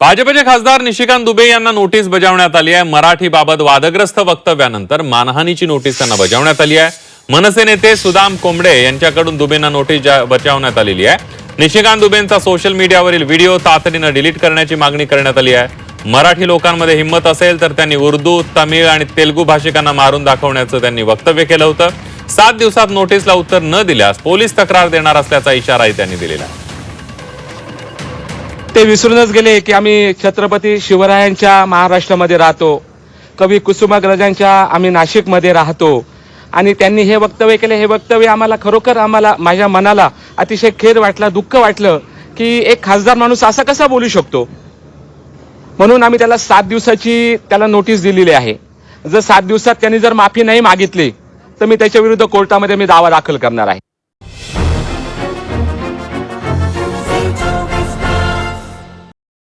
भाजपचे खासदार निशिकांत दुबे यांना नोटीस बजावण्यात आली आहे. मराठीबाबत वादग्रस्त वक्तव्यानंतर मानहानीची नोटीस त्यांना बजावण्यात आली आहे. मनसे नेते सुदाम कोंबडे यांच्याकडून दुबेंना नोटीस बजावण्यात आलेली आहे. निशिकांत दुबेंचा सोशल मीडियावरील व्हिडिओ तातडीनं डिलीट करण्याची मागणी करण्यात आली आहे. मराठी लोकांमध्ये हिंमत असेल तर त्यांनी उर्दू तमिळ आणि तेलुगू भाषिकांना मारून दाखवण्याचं त्यांनी वक्तव्य केलं होतं. सात दिवसात नोटीसला उत्तर न दिल्यास पोलीस तक्रार देणार असल्याचा इशाराही त्यांनी दिलेला आहे. ते विसरूनच गेले की आम्ही छत्रपती शिवरायांच्या महाराष्ट्रामध्ये राहतो. कवी कुसुमाग्रजांच्या आम्ही नाशिकमध्ये राहतो. आणि त्यांनी हे वक्तव्य केले. हे वक्तव्य आम्हाला खरोखर आम्हाला माझ्या मनाला अतिशय खेद वाटला दुःख वाटलं की एक खासदार माणूस असा कसा बोलू शकतो? म्हणून आम्ही त्याला सात दिवसाची त्याला नोटीस दिलेली आहे. जर सात दिवसात त्यांनी जर माफी नाही मागितली तर मी त्याच्या विरुद्ध कोर्टामध्ये मी दावा दाखल करणार आहे.